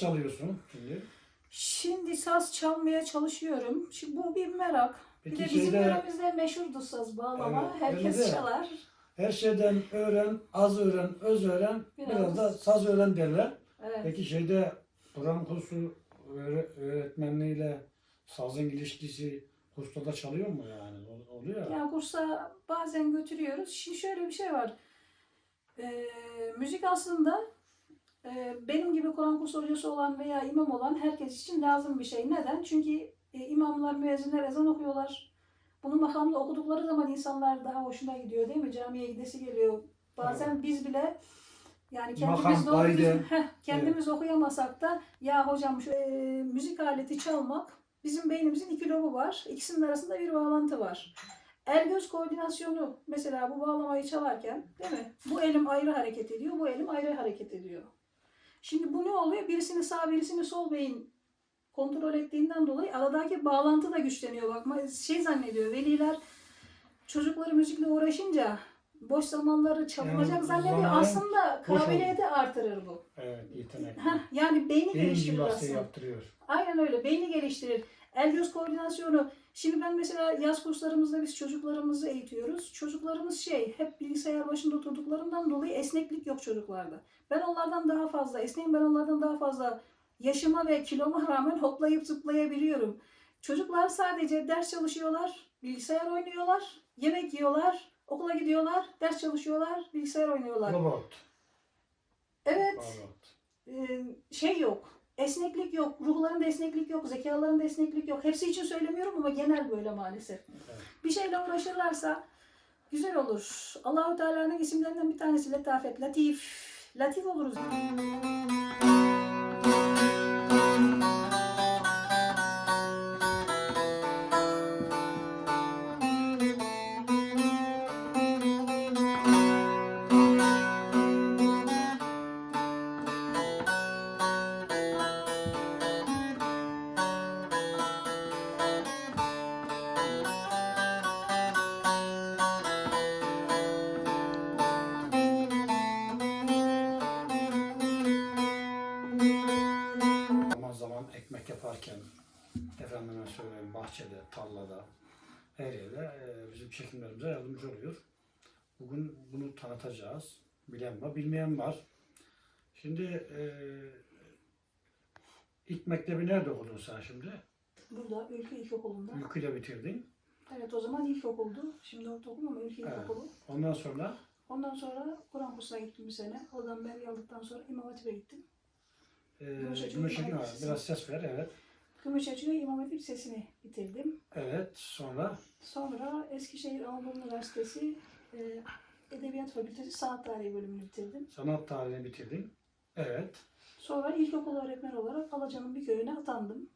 çalıyorsun şimdi. Şimdi saz çalmaya çalışıyorum. Şimdi bu bir merak. bir Peki de bizim şeyde- yöremizde meşhurdur saz bağlama. Evet, Herkes de. çalar. Her şeyden öğren, az öğren, öz öğren, Biraz. biraz, da saz öğren derler. Evet. Peki şeyde Kur'an kursu öğre- öğretmenliğiyle sazın ilişkisi kursta da çalıyor mu yani? Ol- Oluyor ya. Ya kursa bazen götürüyoruz. Şimdi şöyle bir şey var. Ee, müzik aslında benim gibi Kur'an kursu hocası olan veya imam olan herkes için lazım bir şey. Neden? Çünkü e, imamlar, müezzinler ezan okuyorlar. Bunu makamda okudukları zaman insanlar daha hoşuna gidiyor değil mi? Camiye gidesi geliyor. Bazen biz bile yani kendimiz doğru düzgün- Heh, kendimiz okuyamasak da ya hocam şu e, müzik aleti çalmak bizim beynimizin iki lobu var. İkisinin arasında bir bağlantı var. El göz koordinasyonu mesela bu bağlamayı çalarken değil mi? Bu elim ayrı hareket ediyor, bu elim ayrı hareket ediyor. Şimdi bu ne oluyor? Birisini sağ birisini sol beyin kontrol ettiğinden dolayı aradaki bağlantı da güçleniyor. Bakma şey zannediyor veliler çocukları müzikle uğraşınca boş zamanları çalınacak Yani zannediyor. Aslında kabiliyeti artırır bu. Evet, yetenek. Heh, yani beyni Beyin geliştirir aslında. yaptırıyor. Aynen öyle. Beyni geliştirir. El göz koordinasyonu. Şimdi ben mesela yaz kurslarımızda biz çocuklarımızı eğitiyoruz. Çocuklarımız şey hep bilgisayar başında oturduklarından dolayı esneklik yok çocuklarda. Ben onlardan daha fazla esneyim. Ben onlardan daha fazla yaşıma ve kiloma rağmen hoplayıp zıplayabiliyorum. Çocuklar sadece ders çalışıyorlar, bilgisayar oynuyorlar, yemek yiyorlar, okula gidiyorlar, ders çalışıyorlar, bilgisayar oynuyorlar. Robot. Evet Robot. e, şey yok. Esneklik yok. Ruhlarında esneklik yok. Zekalarında esneklik yok. Hepsi için söylemiyorum ama genel böyle maalesef. Evet. Bir şeyle uğraşırlarsa güzel olur. Allahu Teala'nın isimlerinden bir tanesi Letafet, Latif. Latif oluruz. Bahçede, tarlada, her yerde e, bizim çekimlerimize yardımcı oluyor. Bugün bunu tanıtacağız. Bilen var, bilmeyen var. Şimdi e, ilk mektebi nerede okudun sen şimdi? Burada Ülke İlkokulu'nda. Ülkü'de bitirdin. Evet o zaman ilkokuldu. Şimdi ortaokul ama Ülke Evet. İlkokulu. Ondan sonra Ondan sonra Kur'an kursuna gittim bir sene. Oradan belge aldıktan sonra İmam Hatip'e gittim. e, İmam var. Lisesi. Biraz ses ver, evet. Gümüşhacı İmam Hatip Lisesi'ni bitirdim. Evet, sonra Sonra Eskişehir Anadolu Üniversitesi e, Edebiyat Fakültesi Sanat Tarihi bölümünü bitirdim. sanat tarihini bitirdin. Evet. Sonra ilkokul öğretmen olarak Alaca'nın bir köyüne atandım.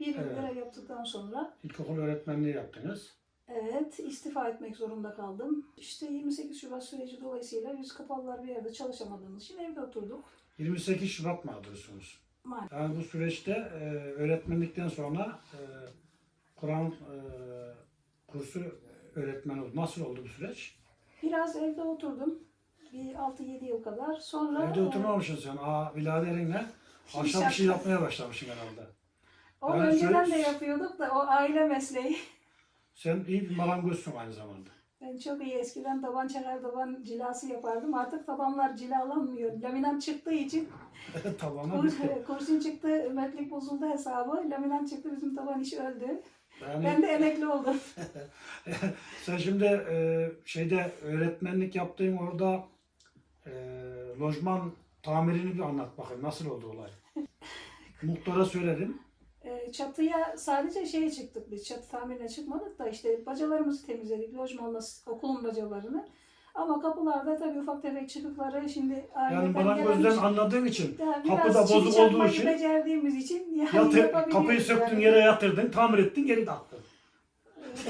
Bir yıl Evet. görev yaptıktan sonra İlkokul öğretmenliği yaptınız. evet istifa etmek zorunda kaldım. İşte 28 Şubat süreci dolayısıyla biz kapalılar bir yerde çalışamadığımız için evde oturduk. 28 Şubat mağdursunuz. Yani bu süreçte e, öğretmenlikten sonra e, Kur'an e, kursu öğretmen oldu. Nasıl oldu bu süreç? Biraz evde oturdum. Bir 6-7 yıl kadar. Sonra Evde e, oturmamışsın sen. Aa, biraderinle akşam bir şey yapmaya başlamışsın herhalde. o Yani önceden söyle- de yapıyorduk da o aile mesleği. Sen iyi bir marangozsun aynı zamanda. Ben çok iyi eskiden taban çeker taban cilası yapardım. Artık tabanlar cilalanmıyor. Laminat çıktığı için Tabana bitti. kur, kurşun çıktı, metlik bozuldu hesabı. Laminat çıktı bizim taban işi öldü. Yani Ben de emekli oldum. sen şimdi e, şeyde öğretmenlik yaptığın orada e, lojman tamirini bir anlat bakayım. Nasıl oldu olay? Muhtara söyledim. Ee, çatıya sadece şeye çıktık biz. Çatı tamirine çıkmadık da işte bacalarımızı temizledik. Lojmanla okulun bacalarını. Ama kapılarda tabii ufak tefek çıkıkları şimdi Yani aileden gelen- anladığın için Ya kapı biraz da çivi bozuk olduğu çakmayı için becerdiğimiz için yani Yatır, yapabiliyoruz kapıyı söktün yani. yere yatırdın, tamir ettin, geri taktın.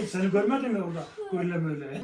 Seni görmedin mi orada? Öyle böyle.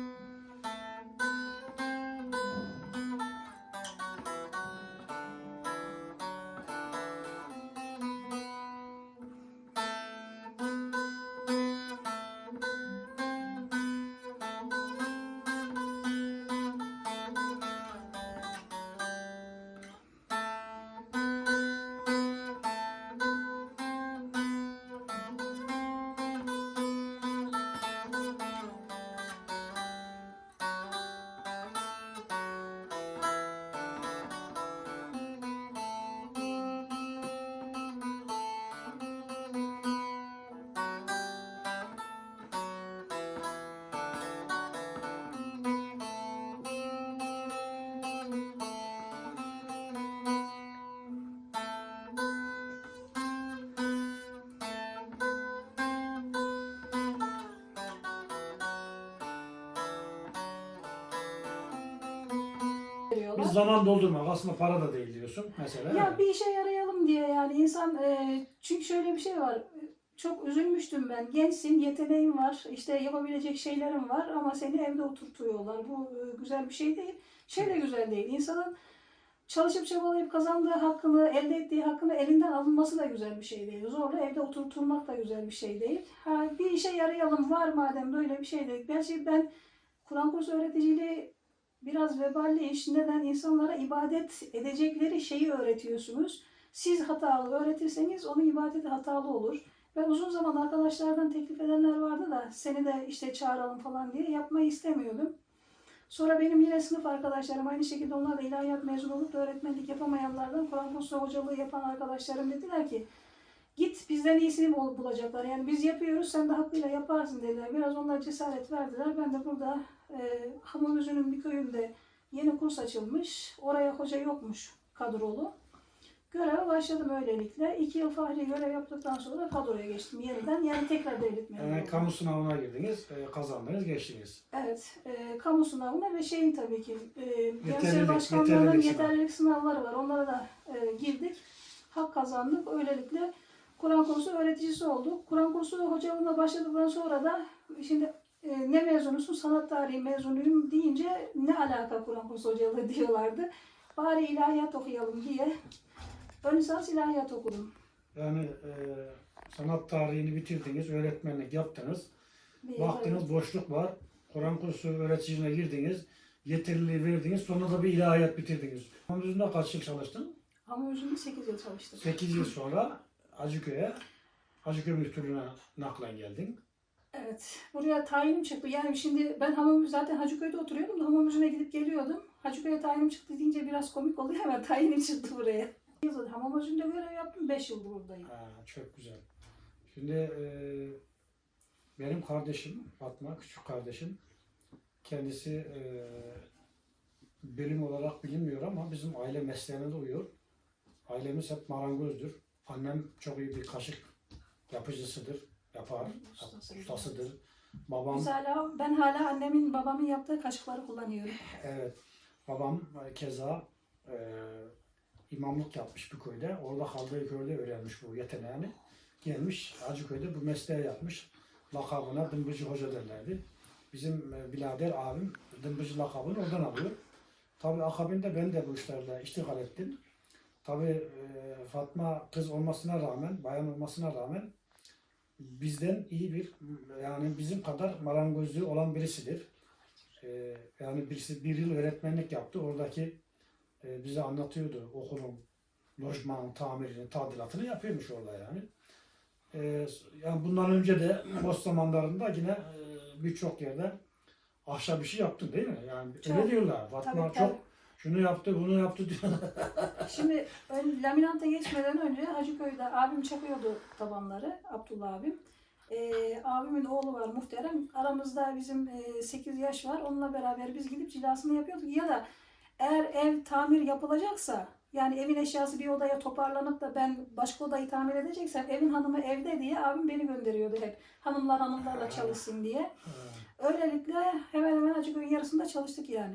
Dolduruyorlar. Biz zaman doldurmak aslında para da değil diyorsun mesela. Ya bir işe yarayalım diye yani insan e, çünkü şöyle bir şey var. Çok üzülmüştüm ben. Gençsin, yeteneğin var, işte yapabilecek şeylerin var ama seni evde oturtuyorlar. Bu e, güzel bir şey değil. Şey de güzel değil. İnsanın çalışıp çabalayıp kazandığı hakkını, elde ettiği hakkını elinden alınması da güzel bir şey değil. Zorla evde oturtulmak da güzel bir şey değil. Ha, bir işe yarayalım var madem böyle bir şey değil. Gerçi ben Kur'an kursu öğreticiliği biraz veballi iş. Neden? insanlara ibadet edecekleri şeyi öğretiyorsunuz. Siz hatalı öğretirseniz onun ibadeti hatalı olur. Ben uzun zaman arkadaşlardan teklif edenler vardı da seni de işte çağıralım falan diye yapmayı istemiyordum. Sonra benim yine sınıf arkadaşlarım aynı şekilde onlar da ilahiyat mezun olup da öğretmenlik yapamayanlardan Kur'an kursu hocalığı yapan arkadaşlarım dediler ki git bizden iyisini bul- bulacaklar. Yani biz yapıyoruz sen de hakkıyla yaparsın dediler. Biraz onlar cesaret verdiler. Ben de burada e, Hamamözü'nün bir köyünde yeni kurs açılmış. Oraya hoca yokmuş kadrolu. Göreve başladım öylelikle. İki yıl fahri görev yaptıktan sonra kadroya geçtim yeniden. Yani tekrar devlet memuru Yani oldum. kamu sınavına girdiniz, e, kazandınız, geçtiniz. Evet, e, kamu sınavına ve şeyin tabii ki e, gençler Yeterlilik, başkanlığının yeterlilik sınavları var. Onlara da e, girdik. Hak kazandık. Öylelikle Kur'an kursu öğreticisi olduk. Kur'an kursu hocalığına başladıktan sonra da şimdi e, ne mezunusun? Sanat tarihi mezunuyum deyince ne alaka Kur'an kursu hocalığı diyorlardı. Bari ilahiyat okuyalım diye ön lisans ilahiyat okudum. Yani e, sanat tarihini bitirdiniz, öğretmenlik yaptınız. Bir Baktınız boşluk var. Kur'an kursu öğreticiliğine girdiniz. Yeterliliği verdiniz. Sonra da bir ilahiyat bitirdiniz. Hamdülillah kaç yıl çalıştın? Özünde 8 yıl çalıştım. 8 yıl sonra Acıköy'e, Acıköy Müftülüğü'ne naklen geldin. Evet. Buraya tayinim çıktı. Yani şimdi ben hamam zaten Hacıköy'de oturuyordum da hamam gidip geliyordum. Hacıköy'e tayinim çıktı deyince biraz komik oluyor ama tayinim çıktı buraya. Yazın hamam özünde görev yaptım. 5 yıl buradayım. Ha, çok güzel. Şimdi e, benim kardeşim Fatma, küçük kardeşim. Kendisi e, bilim olarak bilinmiyor ama bizim aile mesleğine de uyuyor. Ailemiz hep marangözdür. Annem çok iyi bir kaşık yapıcısıdır. Yapar. Ustasıdır. Ustasıdır. Babam Biz hala, ben hala annemin babamın yaptığı kaşıkları kullanıyorum. Evet. Babam e, keza e, imamlık yapmış bir köyde. Orada kaldığı köyde öğrenmiş bu yeteneğini. Gelmiş Acıköy'de bu mesleği yapmış. Lakabına Dımbıcı Hoca derlerdi. Bizim e, birader abim Dımbıcı lakabını oradan alıyor. Tabi akabinde ben de bu işlerle iştigal ettim. Tabi e, Fatma kız olmasına rağmen, bayan olmasına rağmen bizden iyi bir, yani bizim kadar marangozluğu olan birisidir. Ee, yani birisi bir yıl öğretmenlik yaptı. Oradaki e, bize anlatıyordu okulun lojman tamirini, tadilatını yapıyormuş orada yani. Ee, yani bundan önce de boş zamanlarında yine e, birçok yerde ahşap işi yaptın değil mi? Yani Çok. öyle diyorlar. Fatma Tabii, çok tabii. Şunu yaptı, bunu yaptı diyorlar. Şimdi ön, laminanta geçmeden önce Hacıköy'de abim çakıyordu tabanları, Abdullah abim. Ee, abimin oğlu var muhterem. Aramızda bizim 8 yaş var. Onunla beraber biz gidip cilasını yapıyorduk. Ya da eğer ev tamir yapılacaksa yani evin eşyası bir odaya toparlanıp da ben başka odayı tamir edeceksem evin hanımı evde diye abim beni gönderiyordu hep. Hanımlar hanımlarla çalışsın diye. Öylelikle hemen hemen Hacıköy'ün yarısında çalıştık yani.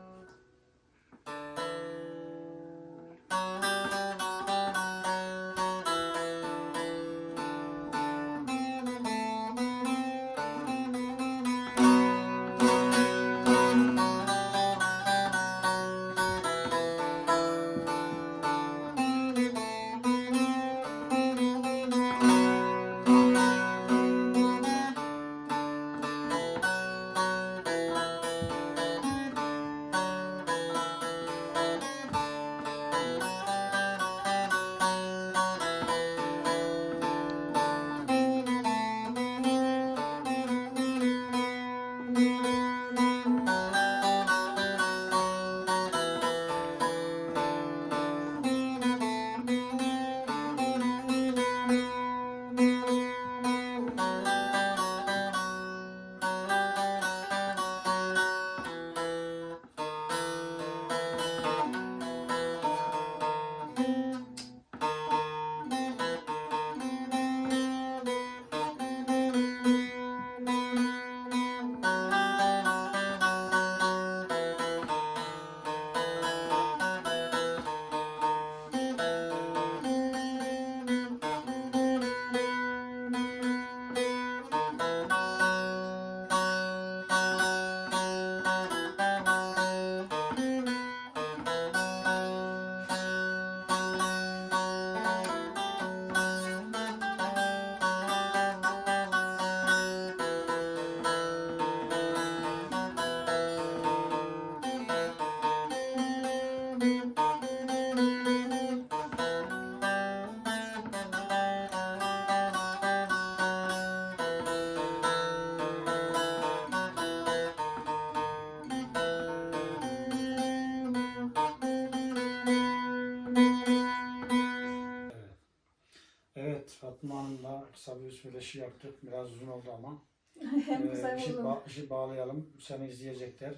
kısa bir söyleşi yaptık. Biraz uzun oldu ama. Hem Ee, kısa işi, uzun. ba- işi bağlayalım. Seni izleyecekler.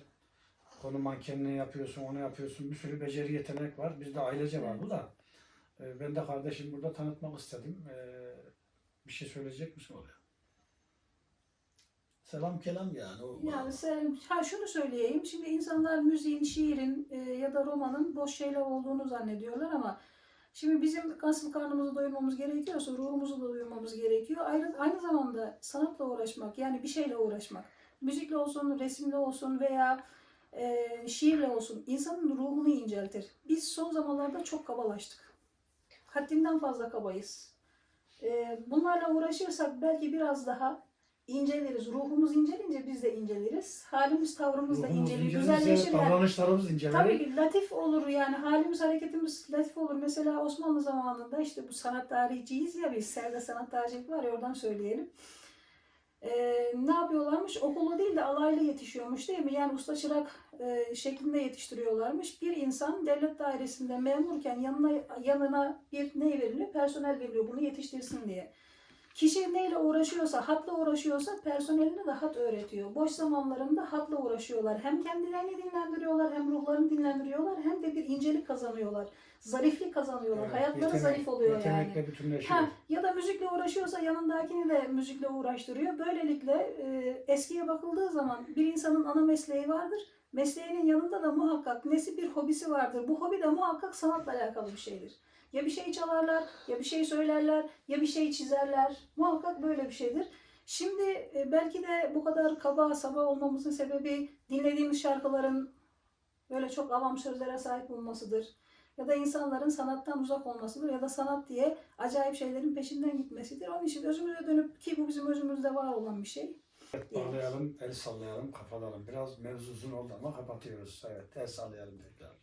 Konu mankenliği yapıyorsun, onu yapıyorsun. Bir sürü beceri yetenek var. Bizde ailece var bu da. Ee, ben de kardeşim burada tanıtmak istedim. Ee, bir şey söyleyecek misin oraya? Selam kelam yani. O, Yani sen, ha şunu söyleyeyim. Şimdi insanlar müziğin, şiirin e, ya da romanın boş şeyler olduğunu zannediyorlar ama şimdi bizim nasıl karnımızı doyurmamız gerekiyorsa ruhumuzu da doyurmamız gerekiyor. Aynı, aynı zamanda sanatla uğraşmak yani bir şeyle uğraşmak. Müzikle olsun, resimle olsun veya e, şiirle olsun insanın ruhunu inceltir. Biz son zamanlarda çok kabalaştık. Haddinden fazla kabayız. E, bunlarla uğraşırsak belki biraz daha inceleriz. Ruhumuz incelince biz de inceleriz. Halimiz, tavrımız da Ruhumuz incelir, incelince güzelleşir. yani. Davranışlarımız incelir. Tabii ki latif olur yani halimiz, hareketimiz latif olur. Mesela Osmanlı zamanında işte bu sanat tarihçiyiz ya biz, Serde Sanat Tarihçilik var ya oradan söyleyelim. Ee, ne yapıyorlarmış? Okulu değil de alaylı yetişiyormuş değil mi? Yani usta çırak e, şeklinde yetiştiriyorlarmış. Bir insan devlet dairesinde memurken yanına yanına bir ne veriliyor? Personel veriliyor bunu yetiştirsin diye. Kişi neyle uğraşıyorsa, hatla uğraşıyorsa personeline de hat öğretiyor. Boş zamanlarında hatla uğraşıyorlar. Hem kendilerini dinlendiriyorlar, hem ruhlarını dinlendiriyorlar, hem de bir incelik kazanıyorlar. Zariflik kazanıyorlar. Evet, Hayatları yetenek- zarif oluyor yani. Bütünleşiyor. Ha, ya da müzikle uğraşıyorsa yanındakini de müzikle uğraştırıyor. Böylelikle e, eskiye bakıldığı zaman bir insanın ana mesleği vardır. Mesleğinin yanında da muhakkak nesi bir hobisi vardır. Bu hobi de muhakkak sanatla alakalı bir şeydir. Ya bir şey çalarlar, ya bir şey söylerler, ya bir şey çizerler. Muhakkak böyle bir şeydir. Şimdi e, belki de bu kadar kaba saba olmamızın sebebi dinlediğimiz şarkıların böyle çok avam sözlere sahip olmasıdır. Ya da insanların sanattan uzak olmasıdır ya da sanat diye acayip şeylerin peşinden gitmesidir. Onun için özümüze dönüp ki bu bizim özümüzde var olan bir şey. Bağlayalım, el sallayalım, kapatalım. Biraz mevzu uzun oldu ama kapatıyoruz. Evet, el sallayalım tekrar.